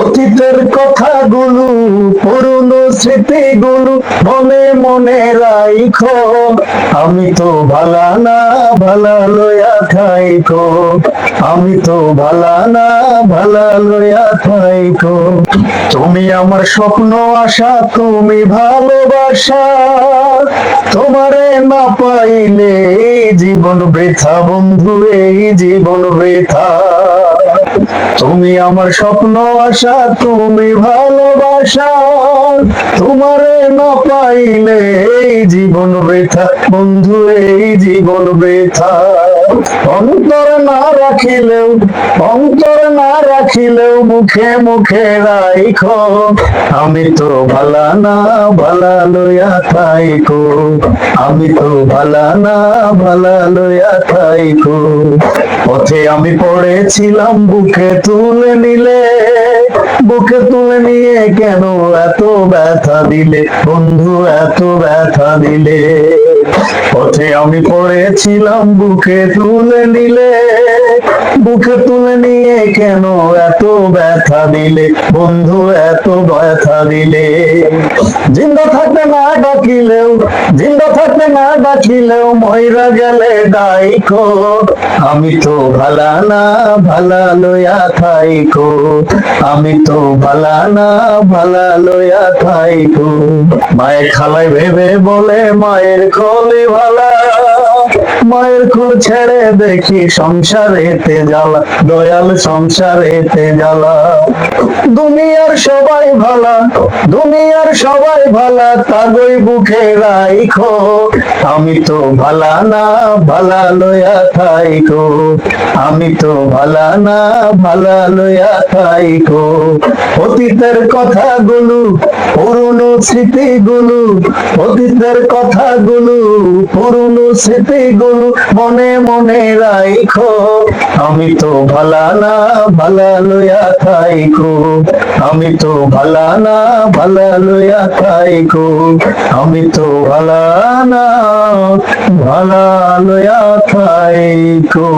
অতীতের কথাগুলো, পুরনো স্মৃতিগুলো মনে মনে রাইখো। আমি তো ভালা না, ভালা লইয়া খাইকো আমি তো ভালা না, ভালা লইয়া খাইকো তুমি আমার স্বপ্ন আশা, তুমি ভালোবাসা। তোমারে না পাইলে জীবন বৃথা, বন্ধু, এই জীবন বৃথা। তুমি আমার স্বপ্ন আশা তুমি ভালোবাসা। তোমারে না পাইলে এই জীবন বৃথা। বন্ধু, এই জীবন বৃথা। অন্তর না রাখিলেও, অন্তর না রাখিলেও মুখে মুখে রাইখো। আমি তো ভালা না, ভালা লইয়া থাইকো। আমি তো ভালা না, ভালা লইয়া থাইকো। পথে আমি পড়েছিলাম, বুকে তুলে নিলে বুকে তুলে নিয়ে কেন এত ব্যথা দিলে? বন্ধু এত ব্যথা দিলে? পথে আমি পড়েছিলাম, বুকে তুলে নিলে। বুকে তুলে নিয়ে কেন এত ব্যথা দিলে? বন্ধু, এত ব্যথা দিলে। জিন্দা থাকতে না ডাকিলেও, জিন্দা থাকতে না ডাকিলেও ময়রা গেলে ডাইকো আমি তো ভালা না, ভালা লইয়া থাইকো আমি তো ভালা না, ভালা লইয়া থাইকো মায়ের খালাই ভেবে বলে, মায়ের খলি ভালা। মায়ের কুল ছেড়ে দেখি সংসারেতে জ্বালা, দয়াল সংসারেতে জ্বালা। দুনিয়ার সবাই ভালা, দুনিয়ার সবাই ভালা, তাগই বুকে রাইখো। আমি তো ভালা না, ভালা লইয়া থাইকো। আমি তো ভালা না, ভালা লইয়া থাইকো। অতীতের কথাগুলো, পুরনো স্মৃতিগুলো, অতীতের কথাগুলো, পুরনো স্মৃতিগুলো মনে মনে রাইখো। আমি তো ভালা না, ভালা লইয়া থাইকো। আমি তো ভালা না, ভালা লইয়া থাইকো। আমি তো ভালা না, ভালা লইয়া থাইকো।